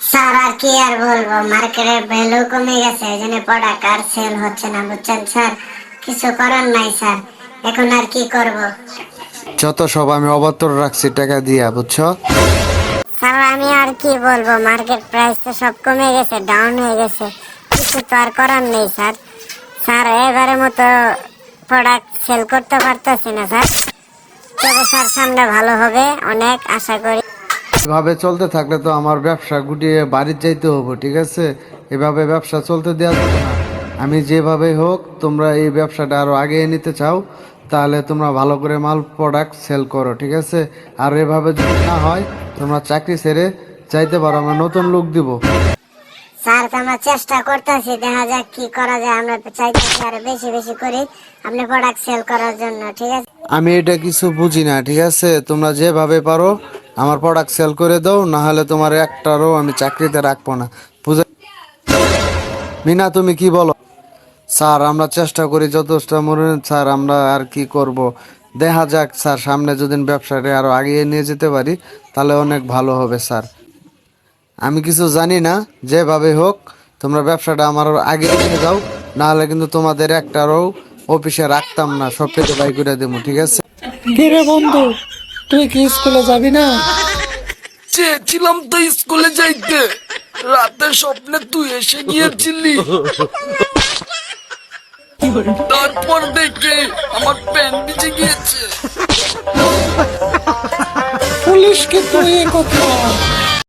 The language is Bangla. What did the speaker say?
স্যার আর কি আর বলব? ভ্যালু কমে গেছে এই জন্য প্রোডাক্ট আর সেল হচ্ছে না বুঝছেন স্যার? কিছু করার নাই স্যার এখন আর কি করব? যত সব আমি অবাত্তর রাখছি টাকা দিয়া বুঝছ? স্যার আমি আর কি বলব? মার্কেট প্রাইস তো সব কমে গেছে ডাউন হয়ে গেছে। কিছু তো আর করার নেই স্যার। স্যার এবারের মতো প্রোডাক্ট সেল করতে পারতেছি না স্যার। তবে স্যার সামনে ভালো হবে অনেক আশা করি। এভাবে চলতে থাকলে তো আমার ব্যবসা গুটিয়ে বাড়ির যাইতে হব ঠিক আছে? এভাবে ব্যবসা চলতে দেওয়া যাবে না। আমি যেভাবে হোক তোমরা এই ব্যবসাটা আরও আগে নিতে চাও তাহলে তোমরা ভালো করে মাল প্রোডাক্ট সেল করো ঠিক আছে? আর এভাবে যদি না হয় তোমরা চাকরি ছেড়ে চাইতে পারো আমরা নতুন লোক দিব। স্যার আমরা চেষ্টা করতেছি দেখা যাক কি করা যায়। আমরা তো চাইতেছি আরও বেশি বেশি করি আপনি প্রোডাক্ট সেল করার জন্য ঠিক আছে? আমি এটা কিছু বুঝি না ঠিক আছে? তোমরা যেভাবে পারো আমার প্রোডাক্ট সেল করে দাও না হলে তোমার একটারও আমি চাকরিতে রাখব না। মিনা, তুমি কি বলো? স্যার, আমরা চেষ্টা করি যথেষ্ট মনে স্যার, আমরা আর কি করব? দেখা যাক, স্যার, সামনে যদি ব্যবসাটা আরও আগিয়ে নিয়ে যেতে পারি, তাহলে অনেক ভালো হবে, স্যার। আমি কিছু জানি না, যেভাবে হোক, তোমরা ব্যবসাটা আমার আগে নিয়ে যাও, নাহলে কিন্তু তোমাদের একটারও অফিসে রাখতাম না, সব থেকে বাই করে দেবো, ঠিক আছে? বন্ধু? তুই কি স্কুলে যাবি না? চেয়েছিলাম তো স্কুলে যাইতে। রাতে স্বপ্নে তুই এসে গিয়েছিলি। তারপর দেখে আমার প্যান্ট ভিজে গিয়েছে। পুলিশকে তুই কথা